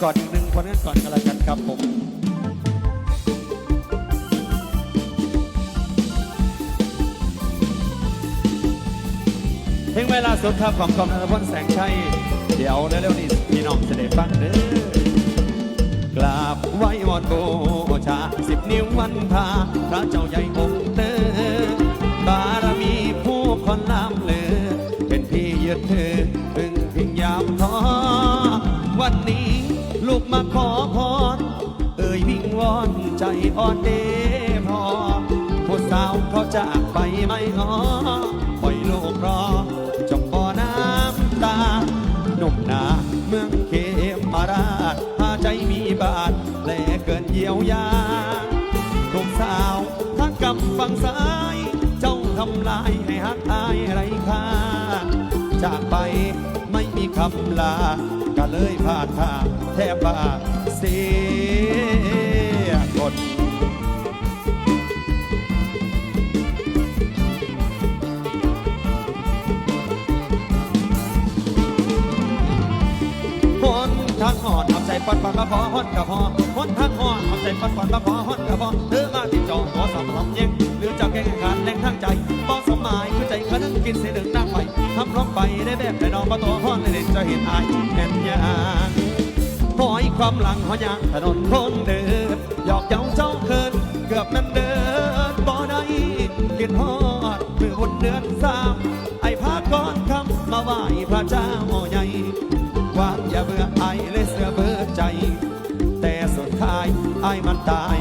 ก่อนอีกหนึ่งคนกันก่อนกันละกันครับผมเพลงเวลาสุดครับของกองนันทพลแสงชัย เดี๋ยวเร็วๆนี้พี่น้องจะได้ฟังเด้อกราบไหว้วอนบูชาสิบนิ้ววันพาพระเจ้าใหญ่องค์เตอบารมีผู้คนล้ำเลือ เป็นที่ยึดถือพึ่งพิงยามท้อวันนี้ ลูกมาขอพร เอ่ยวิงวอนใจอ่อนเดพอผู้สาวเขาจากไปไม่หอปล่อยลูกรอจงบ่อน้ำตาหนุ่มนาเมืองเขมราชพาใจมีบาทแลเกินเยียวยาลูกสาวทั้งกำฝั่งซ้าย เจ้าทำลายให้ฮักอายไรค่าจากไปไม่มีคำลา ก็เลยพลาดท่าแทบบ้าเสียคนคนทางหอดเอาใจปัดปัดมาพอฮอดกับพอคนทางหอดเอาใจปัดปัดมาพอฮอดกับพอเธอมาที่จองขอสอบลำเย็งหรือจะแก้ขาดแรงทางใจบ่สมหมายคือใจขนึงกินเสียหนึ่งนั่งไป ทำร้องไปได้แบบได้นอนมาตัวห้อนในเด่นจะเห็นอายแน่นยางหอยความหลังหอยางถนนคนเดินหยอกเย้าเจ้าเคินเกือบนั้นเดินบ่ได้กินฮอดมือบุญเดือนสามไอ้พาก่อนคำมาไหว้พระเจ้าใหญ่วางอย่าเบื่อไอเลยเสือเบื่อใจ แต่สุดท้ายไอมันตาย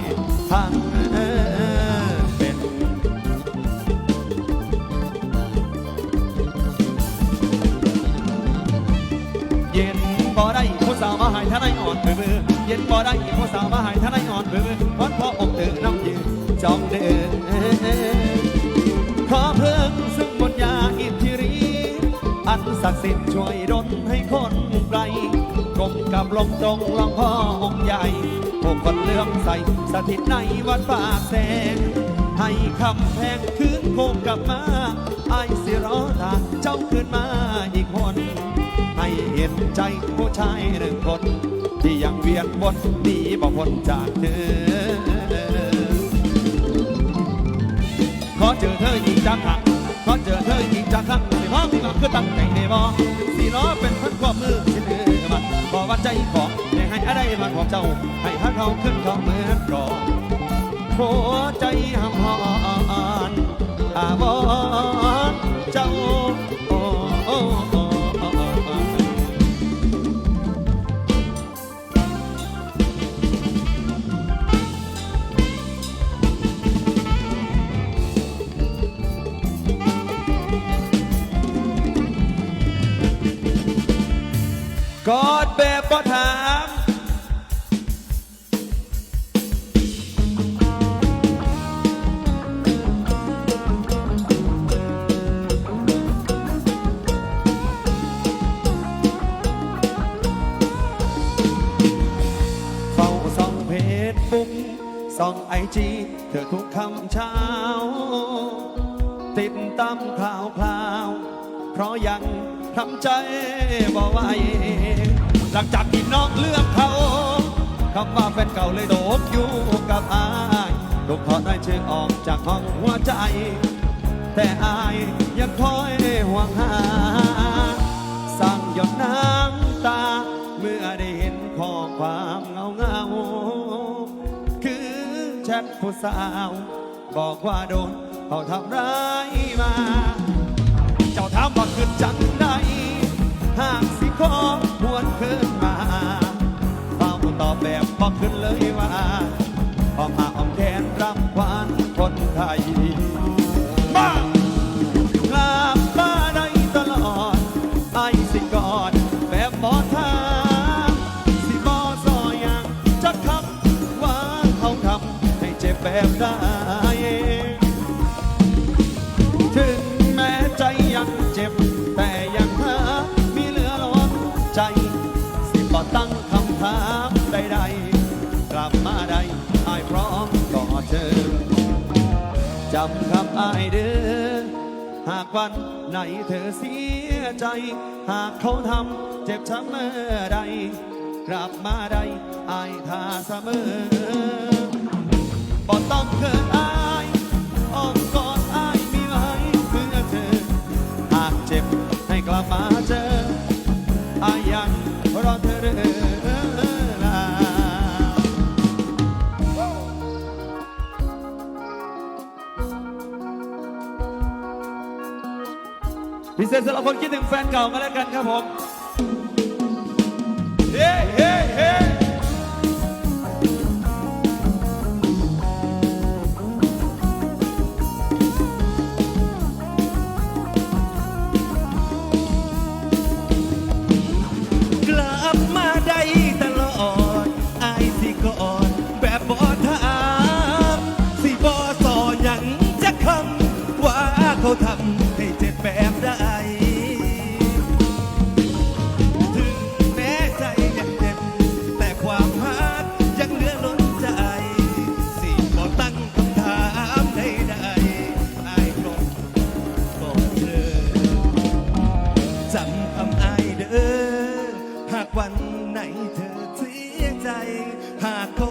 บ่ได้ผู้สาวมาหายท่านายอ่อนเบื่อเย็นบ่ได้ผู้สาวมาหายท่านายอ่อนเบื่อเบื่อวันพออกตื่นน้ำยืนจองเดินขอเพิ่งซึ่งบนยาอิทธิรีอันศักดิ์สิทธิ์ช่วยดลให้คนไกลกลมกับลมตรงลองพ่อองค์ใหญ่พวกคนเลื่อมใสสถิตในวัดป่าแสงให้คำแพงคืนโคงกลับมา นใจผู้ชายหนึ่งคน ที่ยังเวียนวนหนีบ่พ้นจากเธอ ขอเจอเธออีกจักครั้งขอเจอเธออีกจักครั้งในพ้องที่เราคือตั้งใจในบ่สีล้อเป็นพันกว่ามือที่เธอมันขอว่าใจขอให้ให้อะไรมาของเจ้า ให้ฮักเขาขึ้นเขาเหมือนก่อนหัวใจห ส่องไอจีเธอทุกคำเช้า ติดตามข่าวคราว เพราะยังทำใจบ่ไหวหลังจากที่น้องเลือกเขาคำว่าแฟนเก่าเลยโดดอยู่กับอายลูกขอได้ชื่อออกจากห้องหัวใจ แต่อายยังคอยห่วงหาสั่งหยดน้ำ นผู้สาว บอกว่าโดนเขาทำร้ายมา เจ้าถามว่าคืนจังใดหากสิขอหวนขึ้นมาเฝ้าตอบแบบบอกขึ้นเลยว่าออมาออมแขนรับควานคนไทย แบบได้ถึงแม้ใจยังเจ็บ แต่ยังหามีเหลือล้นใจ สิบ่ตั้งคำถามใดๆ กลับมาได้อายพร้อมต่อเธอจำคำอายเด้อหากวันไหนเธอเสียใจ หากเขาทำเจ็บช้ำเมื่อใดกลับมาได้อายท่าเสมอ ต้องเกินอายอ้อมกอดอายมีไว้เพื่อเธอ หากเจ็บให้กลับมาเจออายังรอเธอเรื่อลาพิเศษสำหรับคนคิดถึงแฟนเก่ามาแล้วกันครับผมเ hakko